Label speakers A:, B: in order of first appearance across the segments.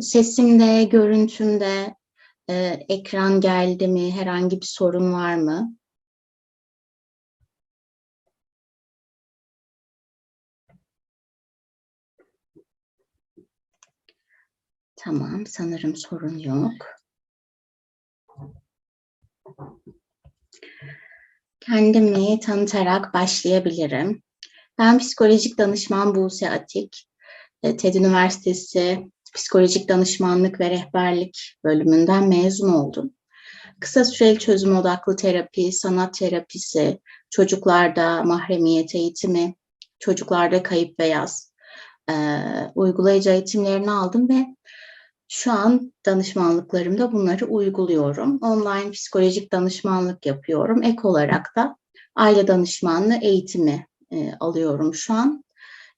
A: sesimde, görüntümde e, ekran geldi mi? Herhangi bir sorun var mı? Tamam, sanırım sorun yok. Kendimi tanıtarak başlayabilirim. Ben psikolojik danışman Buse Atik. E, TED Üniversitesi Psikolojik Danışmanlık ve Rehberlik bölümünden mezun oldum. Kısa süreli çözüm odaklı terapi, sanat terapisi, çocuklarda mahremiyet eğitimi, çocuklarda kayıp ve yaz e, uygulayıcı eğitimlerini aldım ve şu an danışmanlıklarımda bunları uyguluyorum. Online psikolojik danışmanlık yapıyorum. Ek olarak da aile danışmanlığı eğitimi e, alıyorum şu an.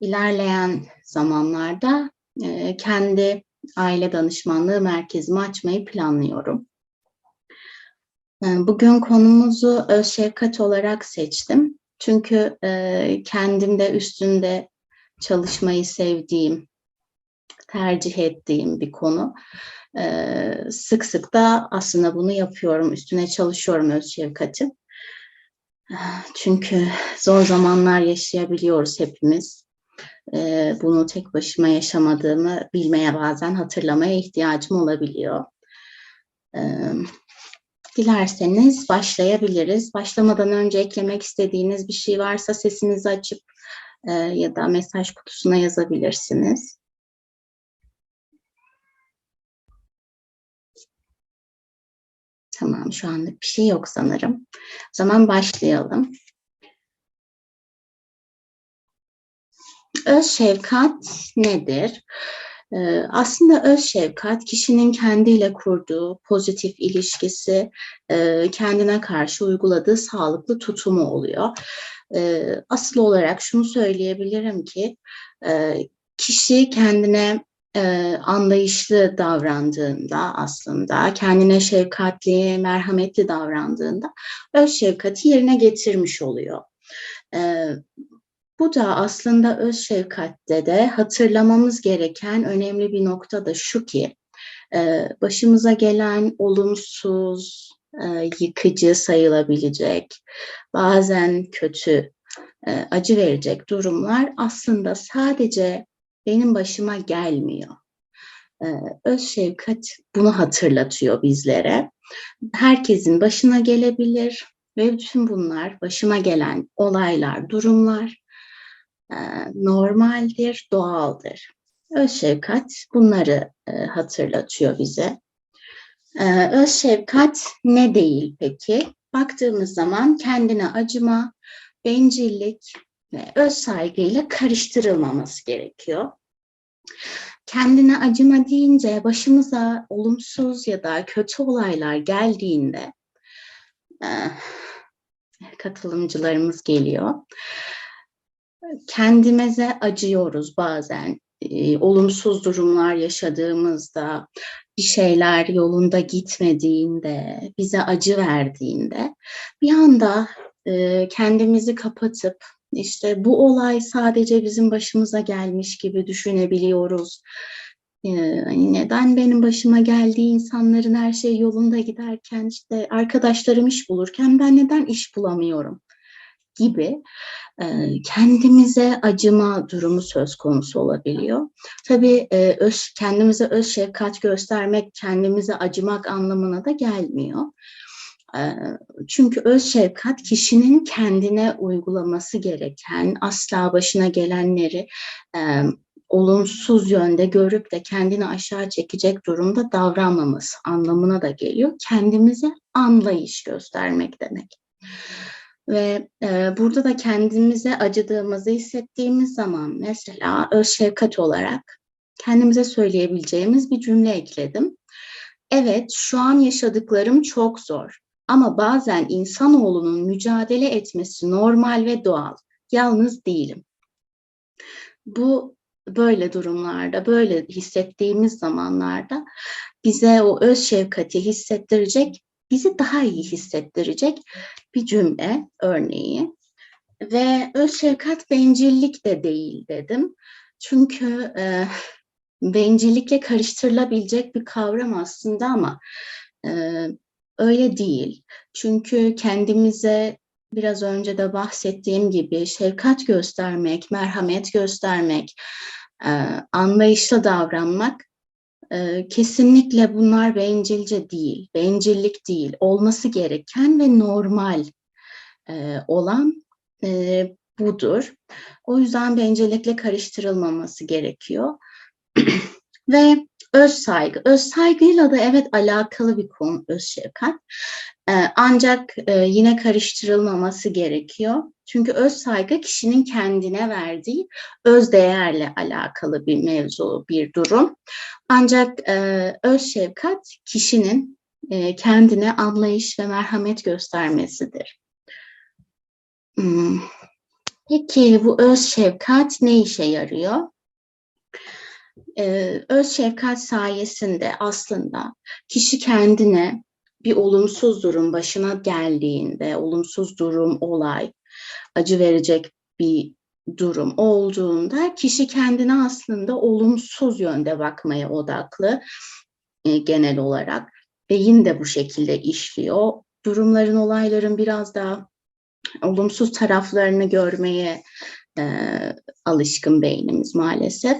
A: İlerleyen zamanlarda e, kendi aile danışmanlığı merkezimi açmayı planlıyorum. E, bugün konumuzu öz şefkat olarak seçtim. Çünkü e, kendimde üstünde çalışmayı sevdiğim, tercih ettiğim bir konu. Ee, sık sık da aslında bunu yapıyorum, üstüne çalışıyorum öz şefkati. Çünkü zor zamanlar yaşayabiliyoruz hepimiz. Ee, bunu tek başıma yaşamadığımı bilmeye bazen hatırlamaya ihtiyacım olabiliyor. Ee, dilerseniz başlayabiliriz. Başlamadan önce eklemek istediğiniz bir şey varsa sesinizi açıp e, ya da mesaj kutusuna yazabilirsiniz. Tamam, şu anlık bir şey yok sanırım. O zaman başlayalım. Öz şefkat nedir? Ee, aslında öz şefkat kişinin kendiyle kurduğu pozitif ilişkisi, e, kendine karşı uyguladığı sağlıklı tutumu oluyor. E, asıl olarak şunu söyleyebilirim ki e, kişi kendine e, anlayışlı davrandığında aslında, kendine şefkatli, merhametli davrandığında öz şefkati yerine getirmiş oluyor. Bu da aslında öz şefkatte de hatırlamamız gereken önemli bir nokta da şu ki, e, başımıza gelen olumsuz, e, yıkıcı sayılabilecek, bazen kötü, e, acı verecek durumlar aslında sadece benim başıma gelmiyor. Öz şefkat bunu hatırlatıyor bizlere. Herkesin başına gelebilir ve bütün bunlar başıma gelen olaylar, durumlar e, normaldir, doğaldır. Öz şefkat bunları e, hatırlatıyor bize. Ee, öz şefkat ne değil peki? Baktığımız zaman kendine acıma, bencillik ve öz saygıyla karıştırılmaması gerekiyor. Kendine acıma deyince başımıza olumsuz ya da kötü olaylar geldiğinde katılımcılarımız geliyor. Kendimize acıyoruz bazen. olumsuz durumlar yaşadığımızda, bir şeyler yolunda gitmediğinde, bize acı verdiğinde bir anda kendimizi kapatıp işte bu olay sadece bizim başımıza gelmiş gibi düşünebiliyoruz. Ee, hani neden benim başıma geldiği insanların her şey yolunda giderken işte arkadaşlarım iş bulurken ben neden iş bulamıyorum gibi kendimize acıma durumu söz konusu olabiliyor. Tabii öz, kendimize öz şefkat göstermek kendimize acımak anlamına da gelmiyor. Çünkü öz şefkat kişinin kendine uygulaması gereken, asla başına gelenleri olumsuz yönde görüp de kendini aşağı çekecek durumda davranmaması anlamına da geliyor. Kendimize anlayış göstermek demek. Ve e, burada da kendimize acıdığımızı hissettiğimiz zaman mesela öz şefkat olarak kendimize söyleyebileceğimiz bir cümle ekledim. Evet, şu an yaşadıklarım çok zor. Ama bazen insanoğlunun mücadele etmesi normal ve doğal. Yalnız değilim. Bu böyle durumlarda, böyle hissettiğimiz zamanlarda bize o öz şefkati hissettirecek, bizi daha iyi hissettirecek bir cümle örneği. Ve öz şefkat bencillik de değil dedim. Çünkü e, bencillikle karıştırılabilecek bir kavram aslında ama e, öyle değil. Çünkü kendimize biraz önce de bahsettiğim gibi şefkat göstermek, merhamet göstermek, e, anlayışla davranmak e, kesinlikle bunlar bencilce değil, bencillik değil, olması gereken ve normal e, olan e, budur. O yüzden bencillikle karıştırılmaması gerekiyor. ve öz saygı. Öz saygıyla da evet alakalı bir konu öz şefkat. Ee, ancak e, yine karıştırılmaması gerekiyor. Çünkü öz saygı kişinin kendine verdiği öz değerle alakalı bir mevzu, bir durum. Ancak e, öz şefkat kişinin e, kendine anlayış ve merhamet göstermesidir. Hmm. Peki bu öz şefkat ne işe yarıyor? Ee, öz şefkat sayesinde aslında kişi kendine bir olumsuz durum başına geldiğinde, olumsuz durum, olay, acı verecek bir durum olduğunda kişi kendine aslında olumsuz yönde bakmaya odaklı e, genel olarak. Beyin de bu şekilde işliyor. Durumların, olayların biraz daha olumsuz taraflarını görmeye e, alışkın beynimiz maalesef.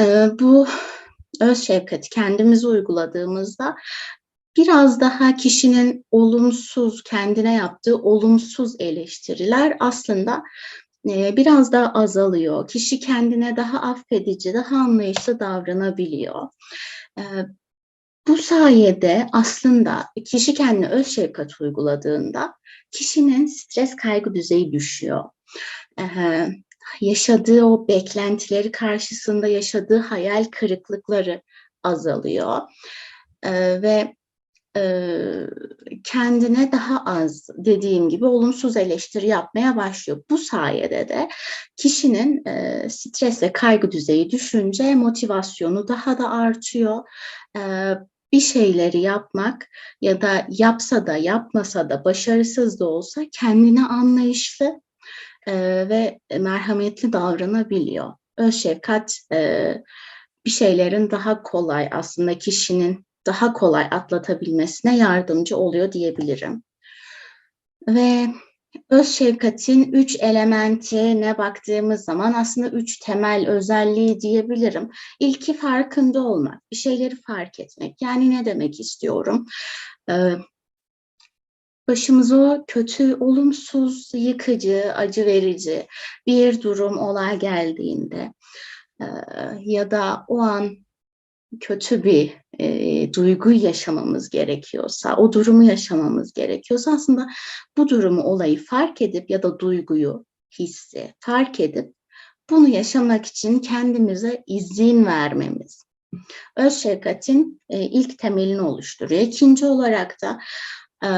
A: E, bu öz şefkati kendimize uyguladığımızda biraz daha kişinin olumsuz, kendine yaptığı olumsuz eleştiriler aslında e, biraz daha azalıyor. Kişi kendine daha affedici, daha anlayışlı davranabiliyor. E, bu sayede aslında kişi kendine öz şefkat uyguladığında kişinin stres kaygı düzeyi düşüyor. Ee, yaşadığı o beklentileri karşısında yaşadığı hayal kırıklıkları azalıyor. Ve e, kendine daha az dediğim gibi olumsuz eleştiri yapmaya başlıyor. Bu sayede de kişinin e, stres ve kaygı düzeyi düşünce motivasyonu daha da artıyor. E, bir şeyleri yapmak ya da yapsa da yapmasa da başarısız da olsa kendine anlayışlı e, ve merhametli davranabiliyor. Öz şefkat e, bir şeylerin daha kolay aslında kişinin daha kolay atlatabilmesine yardımcı oluyor diyebilirim. Ve öz şefkatin üç elementine baktığımız zaman aslında üç temel özelliği diyebilirim. İlki farkında olmak, bir şeyleri fark etmek. Yani ne demek istiyorum? Ee, başımıza kötü, olumsuz, yıkıcı, acı verici bir durum, olay geldiğinde e, ya da o an kötü bir e, duyguyu yaşamamız gerekiyorsa, o durumu yaşamamız gerekiyorsa aslında bu durumu, olayı fark edip ya da duyguyu, hissi fark edip bunu yaşamak için kendimize izin vermemiz. Öz şefkatin e, ilk temelini oluşturuyor. İkinci olarak da e,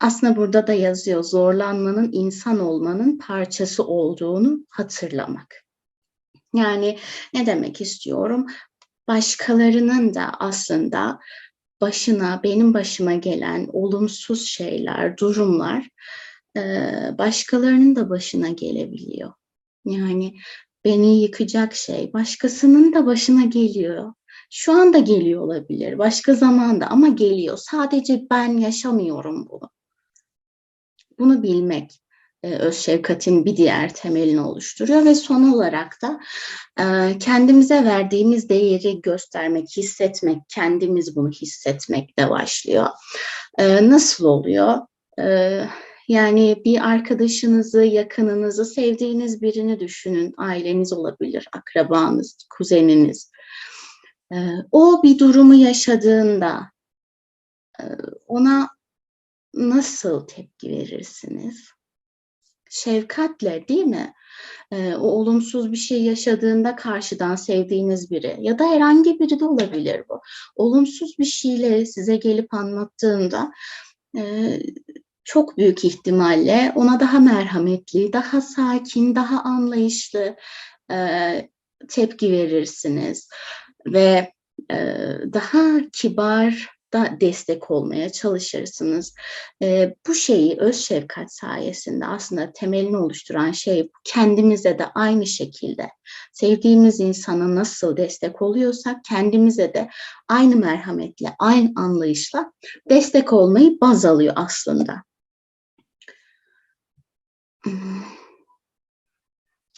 A: aslında burada da yazıyor zorlanmanın insan olmanın parçası olduğunu hatırlamak. Yani ne demek istiyorum? Başkalarının da aslında başına, benim başıma gelen olumsuz şeyler, durumlar başkalarının da başına gelebiliyor. Yani beni yıkacak şey başkasının da başına geliyor. Şu anda geliyor olabilir, başka zamanda ama geliyor. Sadece ben yaşamıyorum bunu. Bunu bilmek e, öz şefkatin bir diğer temelini oluşturuyor ve son olarak da e, kendimize verdiğimiz değeri göstermek, hissetmek, kendimiz bunu hissetmekle başlıyor. E, nasıl oluyor? Yani bir arkadaşınızı, yakınınızı, sevdiğiniz birini düşünün. Aileniz olabilir, akrabanız, kuzeniniz. O bir durumu yaşadığında ona nasıl tepki verirsiniz? Şefkatle değil mi? O olumsuz bir şey yaşadığında karşıdan sevdiğiniz biri ya da herhangi biri de olabilir bu. Olumsuz bir şeyle size gelip anlattığında çok büyük ihtimalle ona daha merhametli, daha sakin, daha anlayışlı tepki verirsiniz ve daha kibar, da destek olmaya çalışırsınız. Eee, bu şeyi öz şefkat sayesinde aslında temelini oluşturan şey kendimize de aynı şekilde sevdiğimiz insana nasıl destek oluyorsak kendimize de aynı merhametle, aynı anlayışla destek olmayı baz alıyor aslında.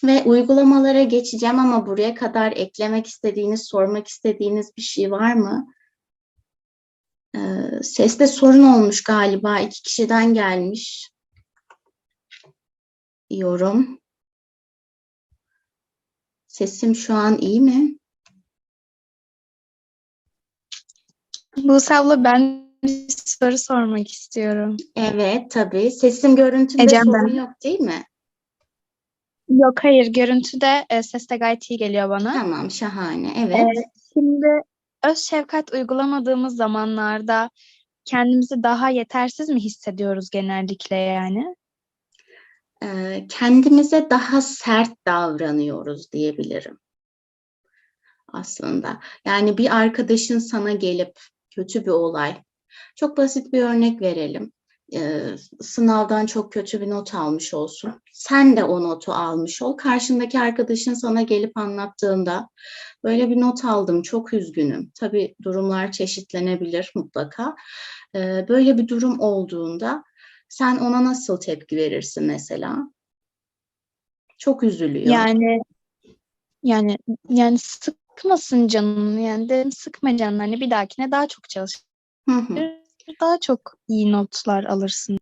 A: Ve uygulamalara geçeceğim ama buraya kadar eklemek istediğiniz, sormak istediğiniz bir şey var mı? Eee, seste sorun olmuş galiba. 2 kişiden gelmiş. Yorum. Sesim şu an iyi mi?
B: Buse abla ben bir soru sormak istiyorum.
A: Evet, tabii. Sesim, görüntümde
B: Ecem
A: sorun
B: ben.
A: yok değil mi?
B: Yok hayır görüntüde e, ses de gayet iyi geliyor bana.
A: Tamam, şahane.
B: Ee,
A: Evet.
B: şimdi öz şefkat uygulamadığımız zamanlarda kendimizi daha yetersiz mi hissediyoruz genellikle yani?
A: Eee, kendimize daha sert davranıyoruz diyebilirim. Aslında. Yani bir arkadaşın sana gelip kötü bir olay çok basit bir örnek verelim. Eee, sınavdan çok kötü bir not almış olsun. Sen de o notu almış ol. Karşındaki arkadaşın sana gelip anlattığında böyle bir not aldım, çok üzgünüm. Tabii durumlar çeşitlenebilir mutlaka. Eee, böyle bir durum olduğunda sen ona nasıl tepki verirsin mesela? Çok üzülüyor.
B: Yani yani yani sıkmasın canını yani dedim sıkma canını hani bir dahakine daha çok çalış.
A: Hı hı.
B: Daha çok iyi notlar alırsın.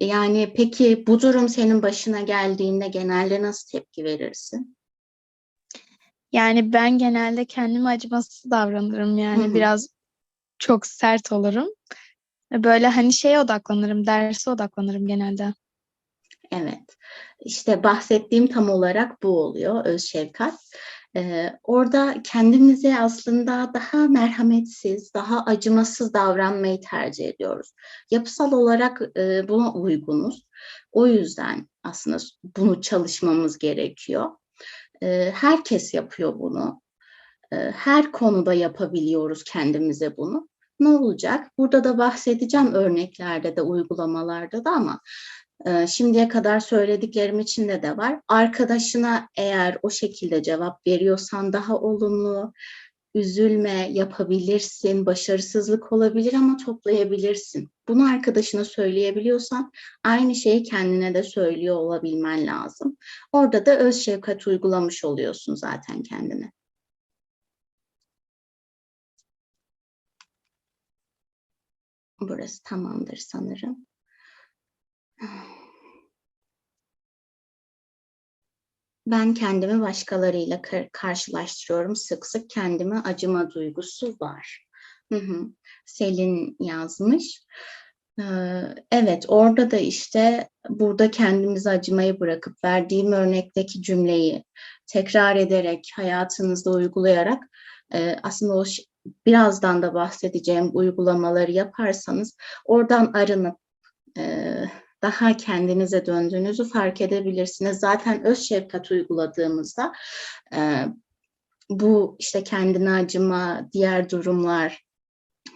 A: Yani peki bu durum senin başına geldiğinde genelde nasıl tepki verirsin?
B: Yani ben genelde kendime acımasız davranırım yani biraz çok sert olurum. Böyle hani şeye odaklanırım, derse odaklanırım genelde.
A: Evet. İşte bahsettiğim tam olarak bu oluyor, öz şefkat. Orada kendimize aslında daha merhametsiz, daha acımasız davranmayı tercih ediyoruz. Yapısal olarak, buna uygunuz. O yüzden aslında bunu çalışmamız gerekiyor. Herkes yapıyor bunu. Her konuda yapabiliyoruz kendimize bunu. Ne olacak? Burada da bahsedeceğim örneklerde de, uygulamalarda da ama, şimdiye kadar söylediklerim içinde de var. Arkadaşına eğer o şekilde cevap veriyorsan daha olumlu, üzülme, yapabilirsin, başarısızlık olabilir ama toplayabilirsin. Bunu arkadaşına söyleyebiliyorsan aynı şeyi kendine de söylüyor olabilmen lazım. Orada da öz şefkat uygulamış oluyorsun zaten kendine. Burası tamamdır sanırım. Ben kendimi başkalarıyla kar karşılaştırıyorum. Sık sık kendime acıma duygusu var. Hı hı. Selin yazmış. Eee, evet, orada da işte burada kendimize acımayı bırakıp verdiğim örnekteki cümleyi tekrar ederek, hayatınızda uygulayarak, eee, aslında o birazdan da bahsedeceğim uygulamaları yaparsanız oradan arınıp, eee, daha kendinize döndüğünüzü fark edebilirsiniz. Zaten öz şefkat uyguladığımızda, eee, bu işte kendine acıma, diğer durumlar,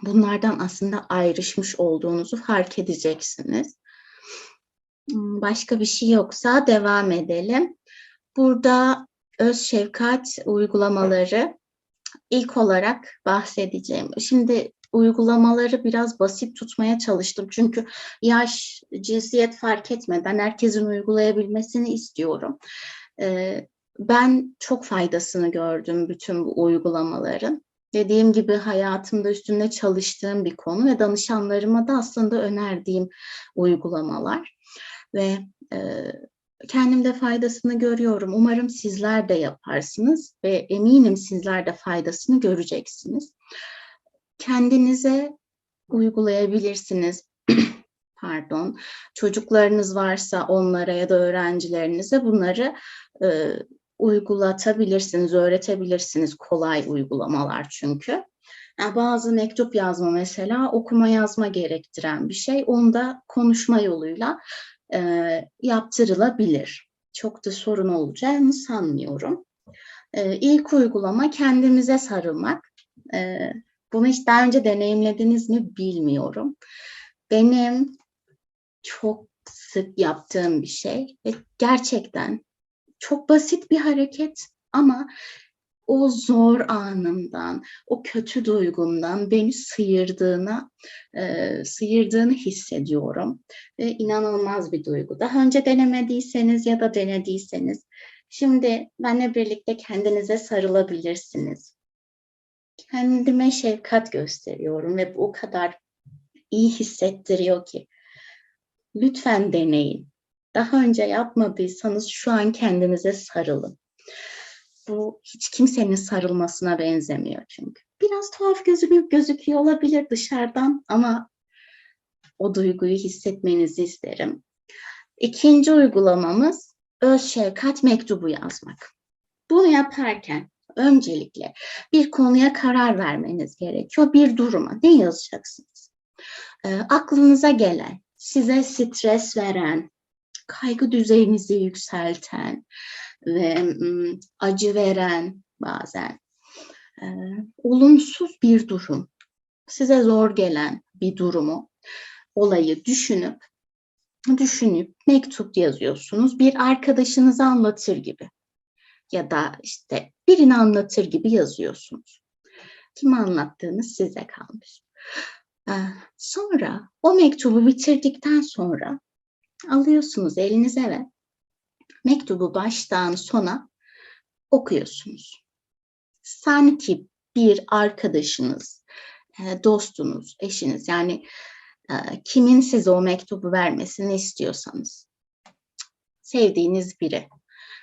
A: bunlardan aslında ayrışmış olduğunuzu fark edeceksiniz. Imm, başka bir şey yoksa devam edelim. Burada öz şefkat uygulamaları ilk olarak bahsedeceğim. Şimdi uygulamaları biraz basit tutmaya çalıştım. Çünkü yaş, cinsiyet fark etmeden herkesin uygulayabilmesini istiyorum. Eee, ben çok faydasını gördüm bütün bu uygulamaların. Dediğim gibi hayatımda üstünde çalıştığım bir konu ve danışanlarıma da aslında önerdiğim uygulamalar ve, eee, kendim de faydasını görüyorum. Umarım sizler de yaparsınız ve eminim sizler de faydasını göreceksiniz. Kendinize uygulayabilirsiniz. Pardon. Çocuklarınız varsa onlara ya da öğrencilerinize bunları, eee, uygulatabilirsiniz, öğretebilirsiniz. Kolay uygulamalar çünkü. Ya, bazı mektup yazma mesela okuma yazma gerektiren bir şey. Onu da konuşma yoluyla, eee, yaptırılabilir. Çok da sorun olacağını sanmıyorum. Eee, ilk uygulama kendimize sarılmak. Eee, Bunu hiç daha önce deneyimlediniz mi bilmiyorum. Benim çok sık yaptığım bir şey ve gerçekten çok basit bir hareket ama o zor anımdan, o kötü duygumdan beni sıyırdığına, e, sıyırdığını hissediyorum. Ve inanılmaz bir duygu. Daha önce denemediyseniz ya da denediyseniz, şimdi benimle birlikte kendinize sarılabilirsiniz. Kendime şefkat gösteriyorum ve bu o kadar iyi hissettiriyor ki. Lütfen deneyin. Daha önce yapmadıysanız şu an kendinize sarılın. Bu hiç kimsenin sarılmasına benzemiyor çünkü. Biraz tuhaf gözüküyor, gözüküyor olabilir dışarıdan ama o duyguyu hissetmenizi isterim. İkinci uygulamamız öz şefkat mektubu yazmak. Bunu yaparken öncelikle bir konuya karar vermeniz gerekiyor. Bir duruma ne yazacaksınız? E, aklınıza gelen, size stres veren, kaygı düzeyinizi yükselten ve acı veren bazen e, olumsuz bir durum, size zor gelen bir durumu, olayı düşünüp düşünüp mektup yazıyorsunuz. Bir arkadaşınıza anlatır gibi ya da işte birini anlatır gibi yazıyorsunuz. Kime anlattığınız size kalmış. Ee, Sonra o mektubu bitirdikten sonra alıyorsunuz elinize ve mektubu baştan sona okuyorsunuz. Sanki bir arkadaşınız, e, dostunuz, eşiniz yani e, kimin size o mektubu vermesini istiyorsanız sevdiğiniz biri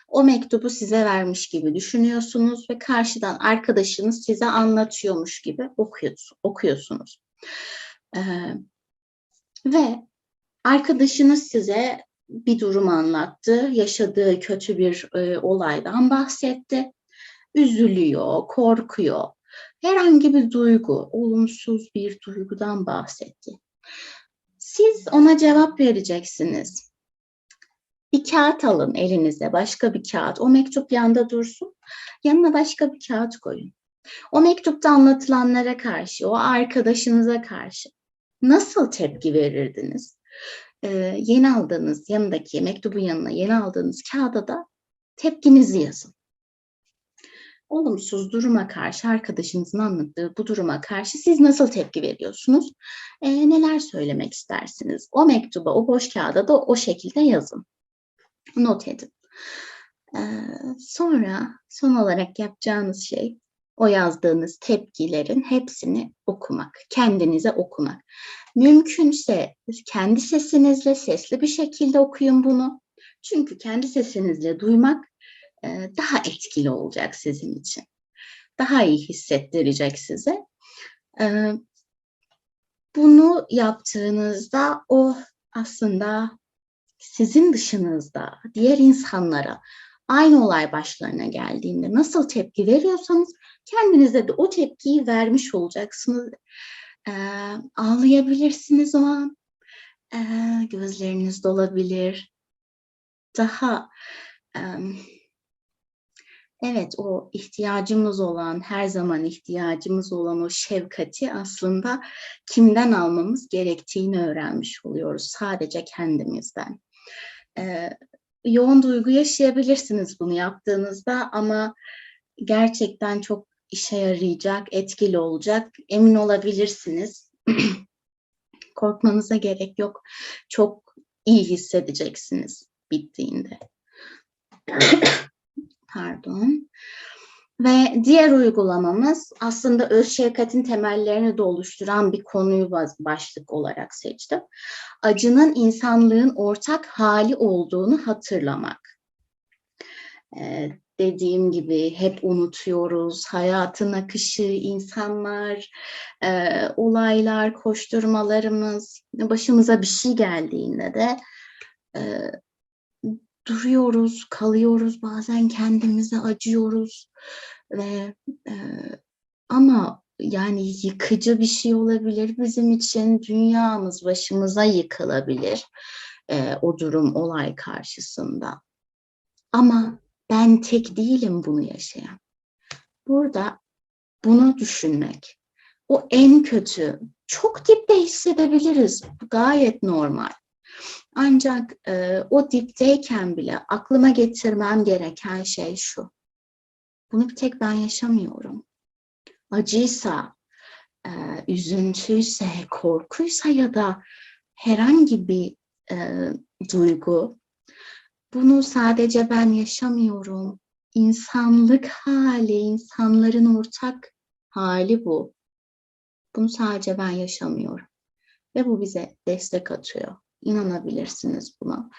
A: o mektubu size vermiş gibi düşünüyorsunuz ve karşıdan arkadaşınız size anlatıyormuş gibi okuyorsunuz. Ee, ve arkadaşınız size bir durum anlattı, yaşadığı kötü bir e, olaydan bahsetti. Üzülüyor, korkuyor. Herhangi bir duygu, olumsuz bir duygudan bahsetti. Siz ona cevap vereceksiniz. Bir kağıt alın elinize, başka bir kağıt. O mektup yanda dursun. Yanına başka bir kağıt koyun. O mektupta anlatılanlara karşı, o arkadaşınıza karşı nasıl tepki verirdiniz? Ee, yeni aldığınız yanındaki mektubun yanına yeni aldığınız kağıda da tepkinizi yazın. Olumsuz duruma karşı arkadaşınızın anlattığı bu duruma karşı siz nasıl tepki veriyorsunuz? Ee, neler söylemek istersiniz? O mektuba, o boş kağıda da o şekilde yazın. Not edin. Ee, sonra son olarak yapacağınız şey o yazdığınız tepkilerin hepsini okumak, kendinize okumak. Mümkünse kendi sesinizle sesli bir şekilde okuyun bunu. Çünkü kendi sesinizle duymak e, daha etkili olacak sizin için. Daha iyi hissettirecek size. E, bunu yaptığınızda o aslında sizin dışınızda diğer insanlara aynı olay başlarına geldiğinde nasıl tepki veriyorsanız kendinize de o tepkiyi vermiş olacaksınız. Ee, ağlayabilirsiniz o an. Ee, gözleriniz dolabilir. Daha e, evet o ihtiyacımız olan, her zaman ihtiyacımız olan o şefkati aslında kimden almamız gerektiğini öğrenmiş oluyoruz. Sadece kendimizden. Ee, yoğun duygu yaşayabilirsiniz bunu yaptığınızda ama gerçekten çok işe yarayacak, etkili olacak. Emin olabilirsiniz. Korkmanıza gerek yok. Çok iyi hissedeceksiniz bittiğinde. Pardon. Ve diğer uygulamamız aslında öz şefkatin temellerini de oluşturan bir konuyu başlık olarak seçtim. Acının insanlığın ortak hali olduğunu hatırlamak. Ee, dediğim gibi hep unutuyoruz. Hayatın akışı, insanlar, e, olaylar, koşturmalarımız, başımıza bir şey geldiğinde de e, duruyoruz, kalıyoruz, bazen kendimize acıyoruz ve e, ama yani yıkıcı bir şey olabilir bizim için dünyamız başımıza yıkılabilir e, o durum olay karşısında ama ben tek değilim bunu yaşayan burada bunu düşünmek o en kötü. Çok dipte hissedebiliriz. Gayet normal. Ancak e, o dipteyken bile aklıma getirmem gereken şey şu. Bunu bir tek ben yaşamıyorum. Acıysa, e, üzüntüyse, korkuysa ya da herhangi bir e, duygu, bunu sadece ben yaşamıyorum. İnsanlık hali, insanların ortak hali bu. Bunu sadece ben yaşamıyorum. Ve bu bize destek atıyor. İnanabilirsiniz buna.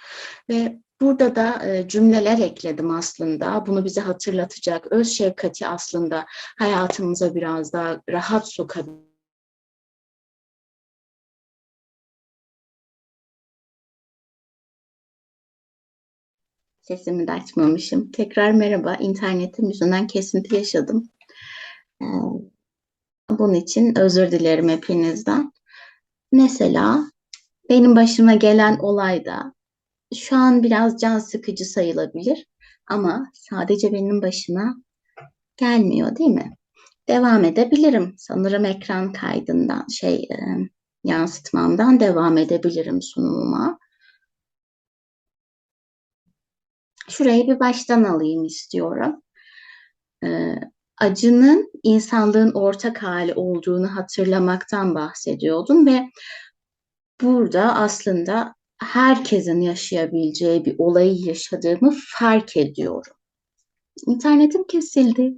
A: Ve burada da e, cümleler ekledim aslında. Bunu bize hatırlatacak. Öz şefkati aslında hayatımıza biraz daha rahat sokabilir. Sesimi de açmamışım. Tekrar merhaba. İnternetim yüzünden kesinti yaşadım. Ee, bunun için özür dilerim hepinizden. Mesela benim başıma gelen olayda şu an biraz can sıkıcı sayılabilir ama sadece benim başıma gelmiyor değil mi? Devam edebilirim. Sanırım ekran kaydından şey e, yansıtmamdan devam edebilirim sunumuma. Şurayı bir baştan alayım istiyorum. Ee, acının insanlığın ortak hali olduğunu hatırlamaktan bahsediyordum ve burada aslında herkesin yaşayabileceği bir olayı yaşadığımı fark ediyorum. İnternetim kesildi.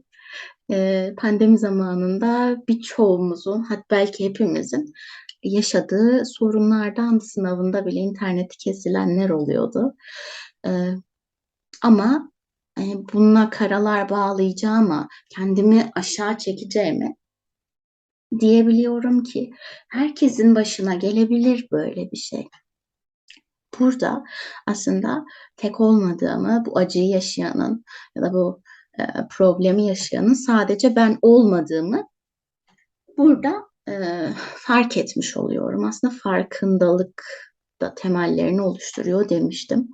A: Ee, pandemi zamanında birçoğumuzun, hatta belki hepimizin yaşadığı sorunlardan sınavında bile interneti kesilenler oluyordu. Ee, ama e, bununla karalar bağlayacağıma, kendimi aşağı çekeceğime diyebiliyorum ki herkesin başına gelebilir böyle bir şey. Burada aslında tek olmadığımı, bu acıyı yaşayanın ya da bu e, problemi yaşayanın sadece ben olmadığımı burada e, fark etmiş oluyorum. Aslında farkındalık da temellerini oluşturuyor demiştim.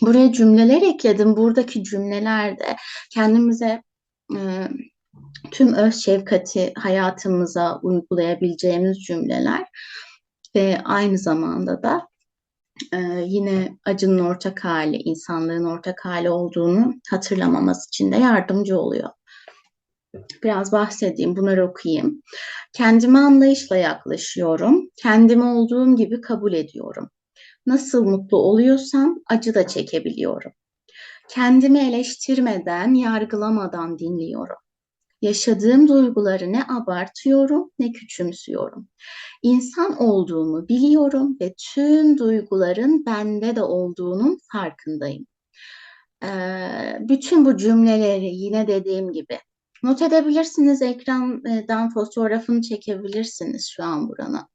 A: Buraya cümleler ekledim. Buradaki cümlelerde kendimize e, tüm öz şefkati hayatımıza uygulayabileceğimiz cümleler ve aynı zamanda da e, yine acının ortak hali, insanlığın ortak hali olduğunu hatırlamamız için de yardımcı oluyor. Biraz bahsedeyim, bunları okuyayım. Kendime anlayışla yaklaşıyorum. Kendimi olduğum gibi kabul ediyorum. Nasıl mutlu oluyorsam acı da çekebiliyorum. Kendimi eleştirmeden, yargılamadan dinliyorum. Yaşadığım duyguları ne abartıyorum ne küçümsüyorum. İnsan olduğumu biliyorum ve tüm duyguların bende de olduğunun farkındayım. Ee, bütün bu cümleleri yine dediğim gibi not edebilirsiniz. Ekrandan fotoğrafını çekebilirsiniz şu an burana.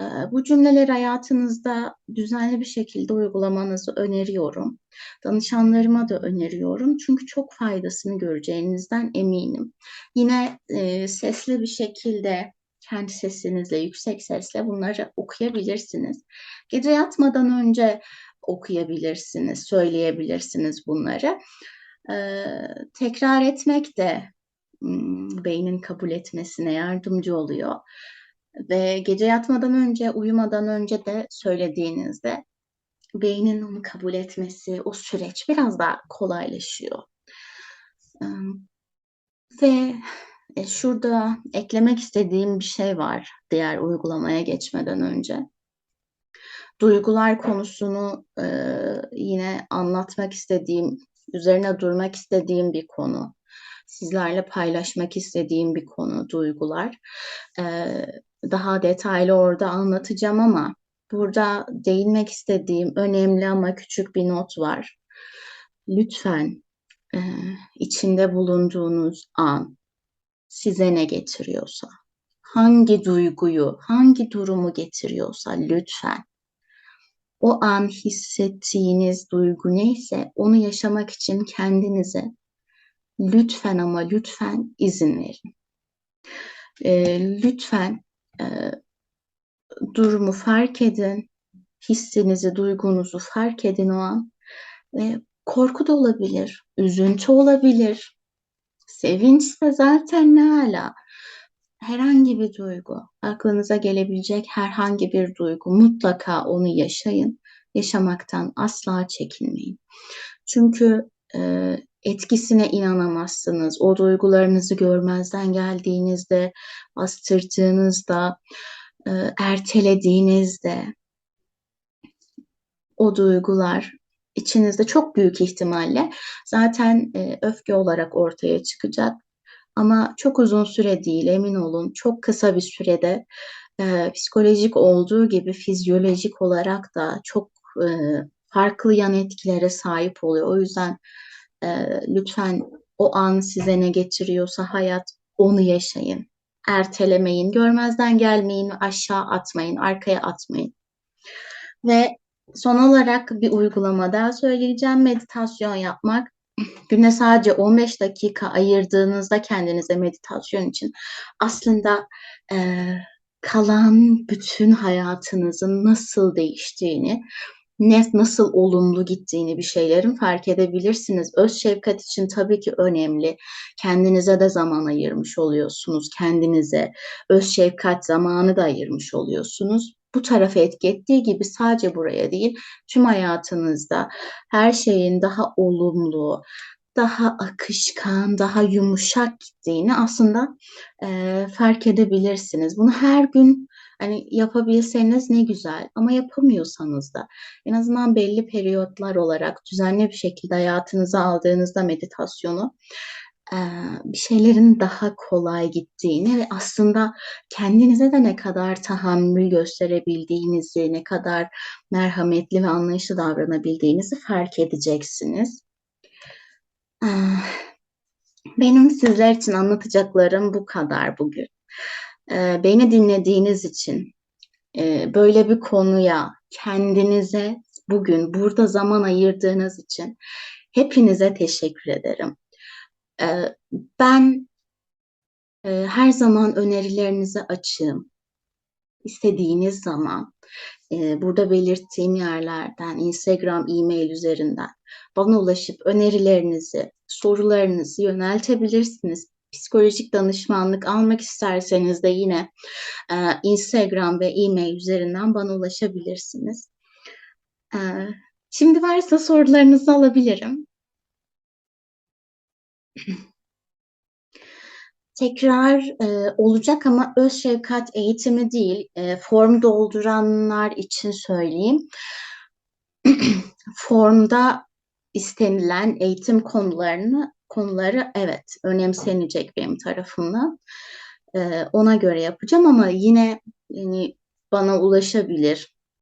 A: Ee, bu cümleleri hayatınızda düzenli bir şekilde uygulamanızı öneriyorum. Danışanlarıma da öneriyorum. Çünkü çok faydasını göreceğinizden eminim. Yine e, sesli bir şekilde kendi sesinizle, yüksek sesle bunları okuyabilirsiniz. Gece yatmadan önce okuyabilirsiniz, söyleyebilirsiniz bunları. Ee, tekrar etmek de hmm, beynin kabul etmesine yardımcı oluyor. Ve gece yatmadan önce, uyumadan önce de söylediğinizde beynin onu kabul etmesi, o süreç biraz daha kolaylaşıyor. Ve e, şurada eklemek istediğim bir şey var diğer uygulamaya geçmeden önce. Duygular konusunu yine anlatmak istediğim, üzerine durmak istediğim bir konu. Sizlerle paylaşmak istediğim bir konu duygular. E, daha detaylı orada anlatacağım ama burada değinmek istediğim önemli ama küçük bir not var. Lütfen e, içinde bulunduğunuz an size ne getiriyorsa, hangi duyguyu, hangi durumu getiriyorsa lütfen o an hissettiğiniz duygu neyse onu yaşamak için kendinize lütfen ama lütfen izin verin. E, lütfen e, durumu fark edin, hissinizi, duygunuzu fark edin o an. E, korku da olabilir, üzüntü olabilir, sevinç de zaten ne hala. herhangi bir duygu, aklınıza gelebilecek herhangi bir duygu mutlaka onu yaşayın. Yaşamaktan asla çekinmeyin. Çünkü e, etkisine inanamazsınız. O duygularınızı görmezden geldiğinizde, bastırdığınızda, e, ertelediğinizde o duygular içinizde çok büyük ihtimalle zaten e, öfke olarak ortaya çıkacak. Ama çok uzun süre değil emin olun. Çok kısa bir sürede e, psikolojik olduğu gibi fizyolojik olarak da çok e, farklı yan etkilere sahip oluyor. O yüzden e, lütfen o an size ne getiriyorsa hayat onu yaşayın. Ertelemeyin, görmezden gelmeyin, aşağı atmayın, arkaya atmayın. Ve son olarak bir uygulama daha söyleyeceğim. Meditasyon yapmak. Güne sadece 15 dakika ayırdığınızda kendinize meditasyon için aslında e, kalan bütün hayatınızın nasıl değiştiğini, ne nasıl olumlu gittiğini bir şeylerin fark edebilirsiniz. Öz şefkat için tabii ki önemli. Kendinize de zaman ayırmış oluyorsunuz. Kendinize öz şefkat zamanı da ayırmış oluyorsunuz. Bu tarafa etki ettiği gibi sadece buraya değil, tüm hayatınızda her şeyin daha olumlu, daha akışkan, daha yumuşak gittiğini aslında e, fark edebilirsiniz. Bunu her gün hani yapabilseniz ne güzel ama yapamıyorsanız da en azından belli periyotlar olarak düzenli bir şekilde hayatınıza aldığınızda meditasyonu bir şeylerin daha kolay gittiğini ve aslında kendinize de ne kadar tahammül gösterebildiğinizi, ne kadar merhametli ve anlayışlı davranabildiğinizi fark edeceksiniz. Benim sizler için anlatacaklarım bu kadar bugün. Ee, Beni dinlediğiniz için, e, böyle bir konuya kendinize bugün burada zaman ayırdığınız için hepinize teşekkür ederim. Ee, Ben e, her zaman önerilerinize açığım. İstediğiniz zaman e, burada belirttiğim yerlerden, Instagram, e-mail üzerinden bana ulaşıp önerilerinizi, sorularınızı yöneltebilirsiniz. Psikolojik danışmanlık almak isterseniz de yine e, Instagram ve e-mail üzerinden bana ulaşabilirsiniz. E, Şimdi varsa sorularınızı alabilirim. Tekrar e, olacak ama öz şefkat eğitimi değil, e, form dolduranlar için söyleyeyim. Formda istenilen eğitim konularını konuları evet önemsenecek benim tarafımdan. Ona göre yapacağım ama yine yani bana ulaşabilir.